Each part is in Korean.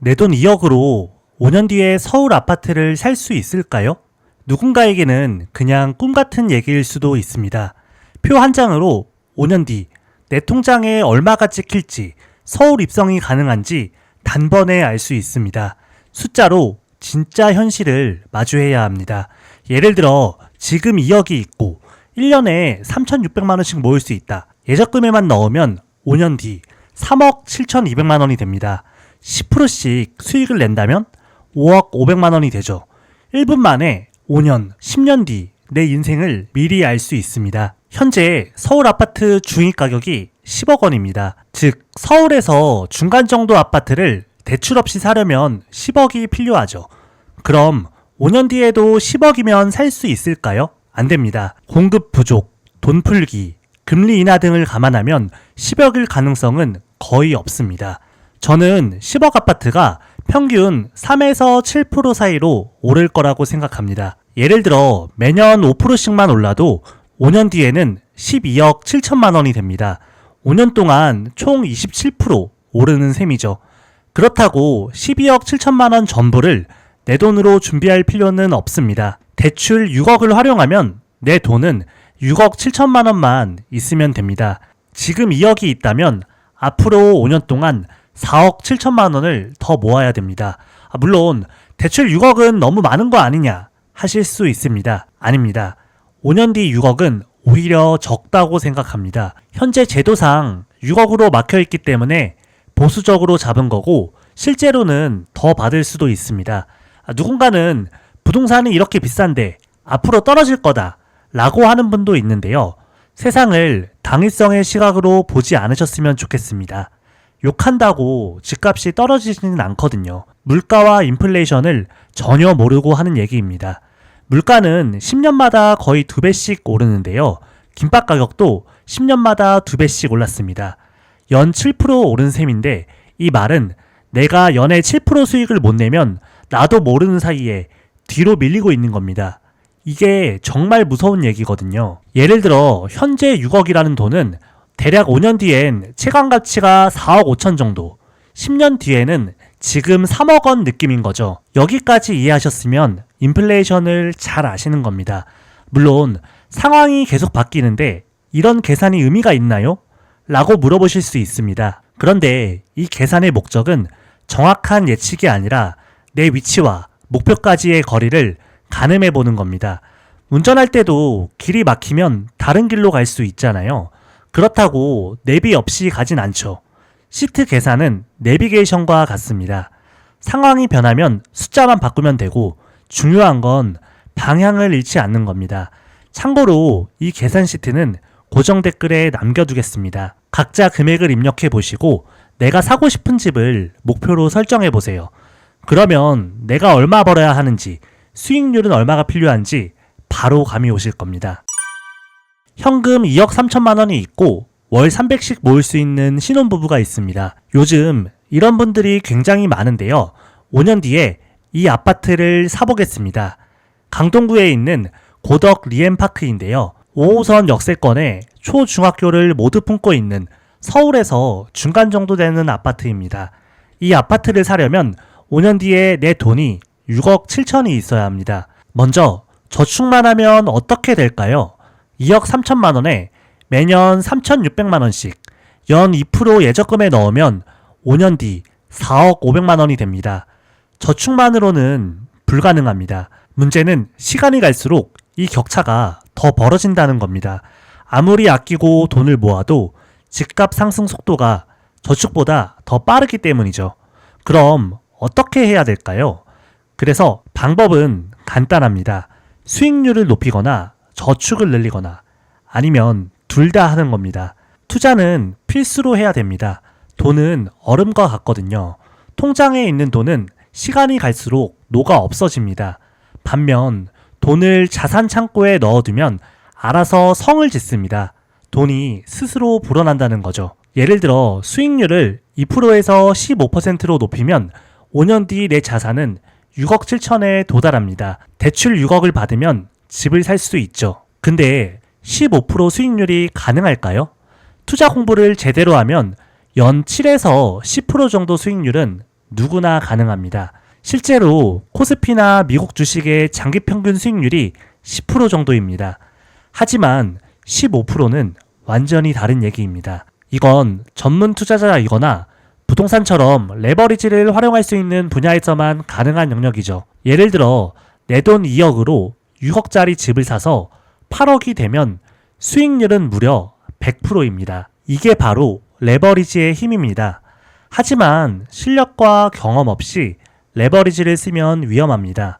내 돈 2억으로 5년 뒤에 서울 아파트를 살 수 있을까요? 누군가에게는 그냥 꿈 같은 얘기일 수도 있습니다. 표 한 장으로 5년 뒤 내 통장에 얼마가 찍힐지 서울 입성이 가능한지 단번에 알 수 있습니다. 숫자로 진짜 현실을 마주해야 합니다. 예를 들어 지금 2억이 있고 1년에 3,600만 원씩 모을 수 있다. 예적금에만 넣으면 5년 뒤 3억 7,200만 원이 됩니다. 10%씩 수익을 낸다면 5억 500만 원이 되죠. 1분 만에 5년, 10년 뒤 내 인생을 미리 알 수 있습니다. 현재 서울 아파트 중위 가격이 10억 원입니다. 즉, 서울에서 중간 정도 아파트를 대출 없이 사려면 10억이 필요하죠. 그럼 5년 뒤에도 10억이면 살 수 있을까요? 안 됩니다. 공급 부족, 돈 풀기, 금리 인하 등을 감안하면 10억일 가능성은 거의 없습니다. 저는 10억 아파트가 평균 3에서 7% 사이로 오를 거라고 생각합니다. 예를 들어 매년 5%씩만 올라도 5년 뒤에는 12억 7천만 원이 됩니다. 5년 동안 총 27% 오르는 셈이죠. 그렇다고 12억 7천만 원 전부를 내 돈으로 준비할 필요는 없습니다. 대출 6억을 활용하면 내 돈은 6억 7천만 원만 있으면 됩니다. 지금 2억이 있다면 앞으로 5년 동안 4억 7천만 원을 더 모아야 됩니다. 아, 물론 대출 6억은 너무 많은 거 아니냐 하실 수 있습니다. 아닙니다. 5년 뒤 6억은 오히려 적다고 생각합니다. 현재 제도상 6억으로 막혀 있기 때문에 보수적으로 잡은 거고 실제로는 더 받을 수도 있습니다. 아, 누군가는 부동산이 이렇게 비싼데 앞으로 떨어질 거다 라고 하는 분도 있는데요. 세상을 당일성의 시각으로 보지 않으셨으면 좋겠습니다. 욕한다고 집값이 떨어지지는 않거든요. 물가와 인플레이션을 전혀 모르고 하는 얘기입니다. 물가는 10년마다 거의 두 배씩 오르는데요. 김밥 가격도 10년마다 두 배씩 올랐습니다. 연 7% 오른 셈인데 이 말은 내가 연에 7% 수익을 못 내면 나도 모르는 사이에 뒤로 밀리고 있는 겁니다. 이게 정말 무서운 얘기거든요. 예를 들어 현재 6억이라는 돈은 대략 5년 뒤엔 체감 가치가 4억 5천 정도, 10년 뒤에는 지금 3억 원 느낌인 거죠. 여기까지 이해하셨으면 인플레이션을 잘 아시는 겁니다. 물론 상황이 계속 바뀌는데 이런 계산이 의미가 있나요? 라고 물어보실 수 있습니다. 그런데 이 계산의 목적은 정확한 예측이 아니라 내 위치와 목표까지의 거리를 가늠해 보는 겁니다. 운전할 때도 길이 막히면 다른 길로 갈 수 있잖아요. 그렇다고 내비 없이 가진 않죠. 시트 계산은 내비게이션과 같습니다. 상황이 변하면 숫자만 바꾸면 되고 중요한 건 방향을 잃지 않는 겁니다. 참고로 이 계산 시트는 고정 댓글에 남겨두겠습니다. 각자 금액을 입력해 보시고 내가 사고 싶은 집을 목표로 설정해 보세요. 그러면 내가 얼마 벌어야 하는지, 수익률은 얼마가 필요한지 바로 감이 오실 겁니다. 현금 2억 3천만 원이 있고 월 300씩 모을 수 있는 신혼부부가 있습니다. 요즘 이런 분들이 굉장히 많은데요. 5년 뒤에 이 아파트를 사보겠습니다. 강동구에 있는 고덕 리엠파크인데요. 5호선 역세권에 초중학교를 모두 품고 있는 서울에서 중간 정도 되는 아파트입니다. 이 아파트를 사려면 5년 뒤에 내 돈이 6억 7천이 있어야 합니다. 먼저 저축만 하면 어떻게 될까요? 2억 3천만 원에 매년 3,600만 원씩 연 2% 예적금에 넣으면 5년 뒤 4억 500만 원이 됩니다. 저축만으로는 불가능합니다. 문제는 시간이 갈수록 이 격차가 더 벌어진다는 겁니다. 아무리 아끼고 돈을 모아도 집값 상승 속도가 저축보다 더 빠르기 때문이죠. 그럼 어떻게 해야 될까요? 그래서 방법은 간단합니다. 수익률을 높이거나 저축을 늘리거나 아니면 둘 다 하는 겁니다. 투자는 필수로 해야 됩니다. 돈은 얼음과 같거든요. 통장에 있는 돈은 시간이 갈수록 녹아 없어집니다. 반면 돈을 자산 창고에 넣어두면 알아서 성을 짓습니다. 돈이 스스로 불어난다는 거죠. 예를 들어 수익률을 2%에서 15%로 높이면 5년 뒤 내 자산은 6억 7천에 도달합니다. 대출 6억을 받으면 집을 살 수 있죠. 근데 15% 수익률이 가능할까요? 투자 공부를 제대로 하면 연 7에서 10% 정도 수익률은 누구나 가능합니다. 실제로 코스피나 미국 주식의 장기 평균 수익률이 10% 정도입니다. 하지만 15%는 완전히 다른 얘기입니다. 이건 전문 투자자이거나 부동산처럼 레버리지를 활용할 수 있는 분야에서만 가능한 영역이죠. 예를 들어 내 돈 2억으로 6억짜리 집을 사서 8억이 되면 수익률은 무려 100%입니다. 이게 바로 레버리지의 힘입니다. 하지만 실력과 경험 없이 레버리지를 쓰면 위험합니다.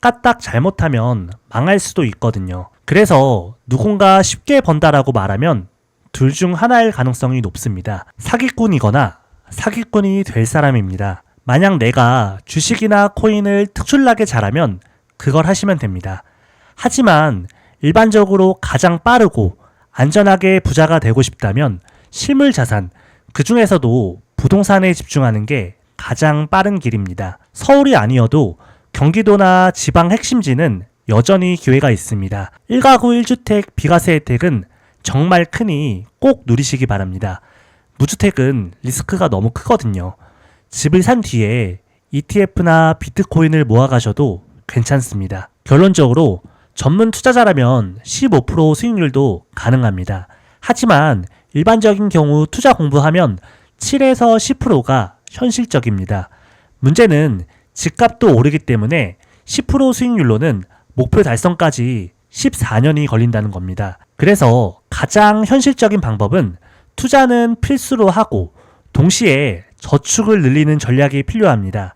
까딱 잘못하면 망할 수도 있거든요. 그래서 누군가 쉽게 번다라고 말하면 둘 중 하나일 가능성이 높습니다. 사기꾼이거나 사기꾼이 될 사람입니다. 만약 내가 주식이나 코인을 특출나게 잘하면 그걸 하시면 됩니다. 하지만 일반적으로 가장 빠르고 안전하게 부자가 되고 싶다면 실물 자산, 그 중에서도 부동산에 집중하는 게 가장 빠른 길입니다. 서울이 아니어도 경기도나 지방 핵심지는 여전히 기회가 있습니다. 1가구 1주택 비과세 혜택은 정말 크니 꼭 누리시기 바랍니다. 무주택은 리스크가 너무 크거든요. 집을 산 뒤에 ETF나 비트코인을 모아가셔도 괜찮습니다. 결론적으로 전문 투자자라면 15% 수익률도 가능합니다. 하지만 일반적인 경우 투자 공부하면 7에서 10%가 현실적입니다. 문제는 집값도 오르기 때문에 10% 수익률로는 목표 달성까지 14년이 걸린다는 겁니다. 그래서 가장 현실적인 방법은 투자는 필수로 하고 동시에 저축을 늘리는 전략이 필요합니다.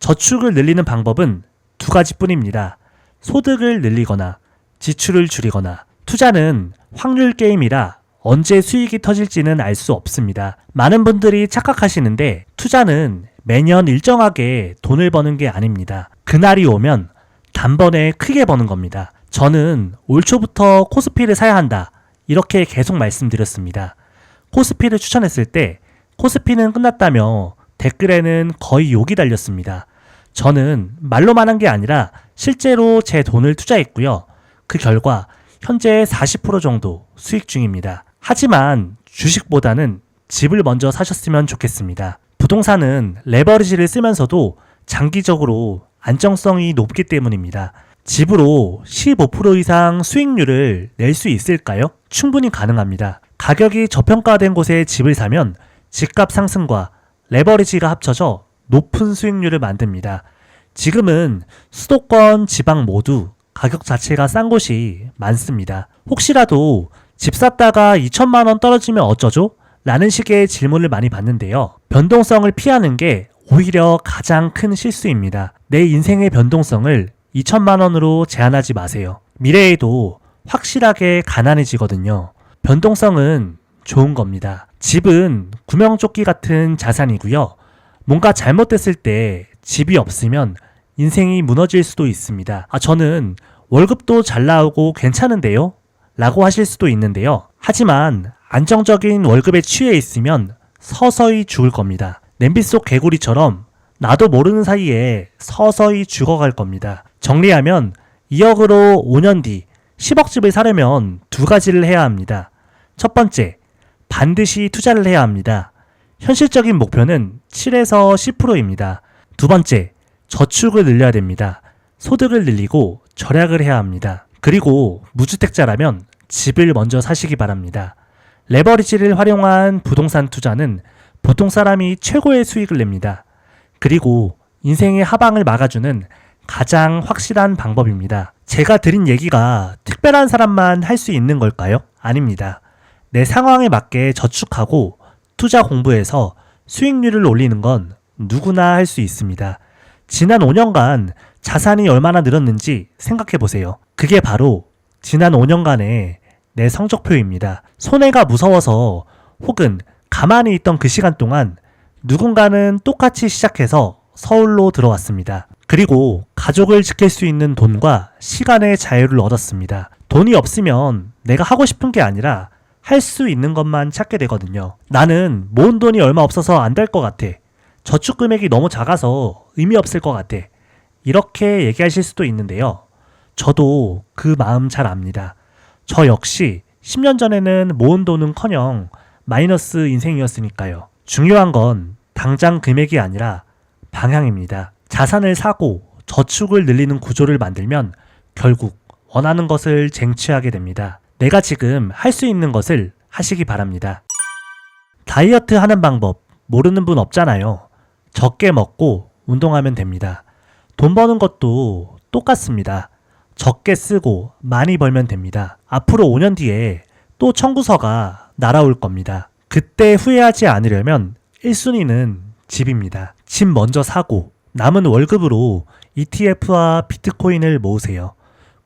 저축을 늘리는 방법은 두 가지 뿐입니다. 소득을 늘리거나 지출을 줄이거나 투자는 확률 게임이라 언제 수익이 터질지는 알 수 없습니다. 많은 분들이 착각하시는데 투자는 매년 일정하게 돈을 버는 게 아닙니다. 그날이 오면 단번에 크게 버는 겁니다. 저는 올 초부터 코스피를 사야 한다. 이렇게 계속 말씀드렸습니다. 코스피를 추천했을 때 코스피는 끝났다며 댓글에는 거의 욕이 달렸습니다. 저는 말로만 한 게 아니라 실제로 제 돈을 투자했고요. 그 결과 현재 40% 정도 수익 중입니다. 하지만 주식보다는 집을 먼저 사셨으면 좋겠습니다. 부동산은 레버리지를 쓰면서도 장기적으로 안정성이 높기 때문입니다. 집으로 15% 이상 수익률을 낼 수 있을까요? 충분히 가능합니다. 가격이 저평가된 곳에 집을 사면 집값 상승과 레버리지가 합쳐져 높은 수익률을 만듭니다. 지금은 수도권, 지방 모두 가격 자체가 싼 곳이 많습니다. 혹시라도 집 샀다가 2천만 원 떨어지면 어쩌죠? 라는 식의 질문을 많이 받는데요. 변동성을 피하는 게 오히려 가장 큰 실수입니다. 내 인생의 변동성을 2천만 원으로 제한하지 마세요. 미래에도 확실하게 가난해지거든요. 변동성은 좋은 겁니다. 집은 구명조끼 같은 자산이고요. 뭔가 잘못됐을 때 집이 없으면 인생이 무너질 수도 있습니다. 아, 저는 월급도 잘 나오고 괜찮은데요? 라고 하실 수도 있는데요. 하지만 안정적인 월급에 취해 있으면 서서히 죽을 겁니다. 냄비 속 개구리처럼 나도 모르는 사이에 서서히 죽어갈 겁니다. 정리하면 2억으로 5년 뒤 10억 집을 사려면 두 가지를 해야 합니다. 첫 번째, 반드시 투자를 해야 합니다. 현실적인 목표는 7에서 10%입니다. 두 번째, 저축을 늘려야 됩니다. 소득을 늘리고 절약을 해야 합니다. 그리고 무주택자라면 집을 먼저 사시기 바랍니다. 레버리지를 활용한 부동산 투자는 보통 사람이 최고의 수익을 냅니다. 그리고 인생의 하방을 막아주는 가장 확실한 방법입니다. 제가 드린 얘기가 특별한 사람만 할 수 있는 걸까요? 아닙니다. 내 상황에 맞게 저축하고 투자 공부해서 수익률을 올리는 건 누구나 할 수 있습니다. 지난 5년간 자산이 얼마나 늘었는지 생각해 보세요. 그게 바로 지난 5년간의 내 성적표입니다. 손해가 무서워서 혹은 가만히 있던 그 시간 동안 누군가는 똑같이 시작해서 서울로 들어왔습니다. 그리고 가족을 지킬 수 있는 돈과 시간의 자유를 얻었습니다. 돈이 없으면 내가 하고 싶은 게 아니라 할 수 있는 것만 찾게 되거든요. 나는 모은 돈이 얼마 없어서 안 될 것 같아. 저축 금액이 너무 작아서 의미 없을 것 같아. 이렇게 얘기하실 수도 있는데요. 저도 그 마음 잘 압니다. 저 역시 10년 전에는 모은 돈은 커녕 마이너스 인생이었으니까요. 중요한 건 당장 금액이 아니라 방향입니다. 자산을 사고 저축을 늘리는 구조를 만들면 결국 원하는 것을 쟁취하게 됩니다. 내가 지금 할 수 있는 것을 하시기 바랍니다. 다이어트 하는 방법 모르는 분 없잖아요. 적게 먹고 운동하면 됩니다. 돈 버는 것도 똑같습니다. 적게 쓰고 많이 벌면 됩니다. 앞으로 5년 뒤에 또 청구서가 날아올 겁니다. 그때 후회하지 않으려면 1순위는 집입니다. 집 먼저 사고 남은 월급으로 ETF와 비트코인을 모으세요.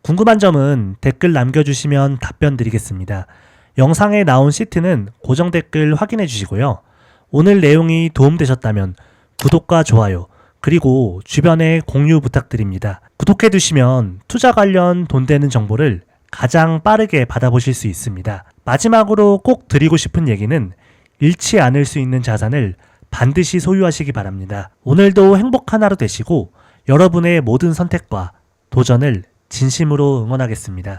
궁금한 점은 댓글 남겨주시면 답변 드리겠습니다. 영상에 나온 시트는 고정 댓글 확인해 주시고요. 오늘 내용이 도움되셨다면 구독과 좋아요, 그리고 주변에 공유 부탁드립니다. 구독해 두시면 투자 관련 돈 되는 정보를 가장 빠르게 받아보실 수 있습니다. 마지막으로 꼭 드리고 싶은 얘기는 잃지 않을 수 있는 자산을 반드시 소유하시기 바랍니다. 오늘도 행복한 하루 되시고 여러분의 모든 선택과 도전을 진심으로 응원하겠습니다.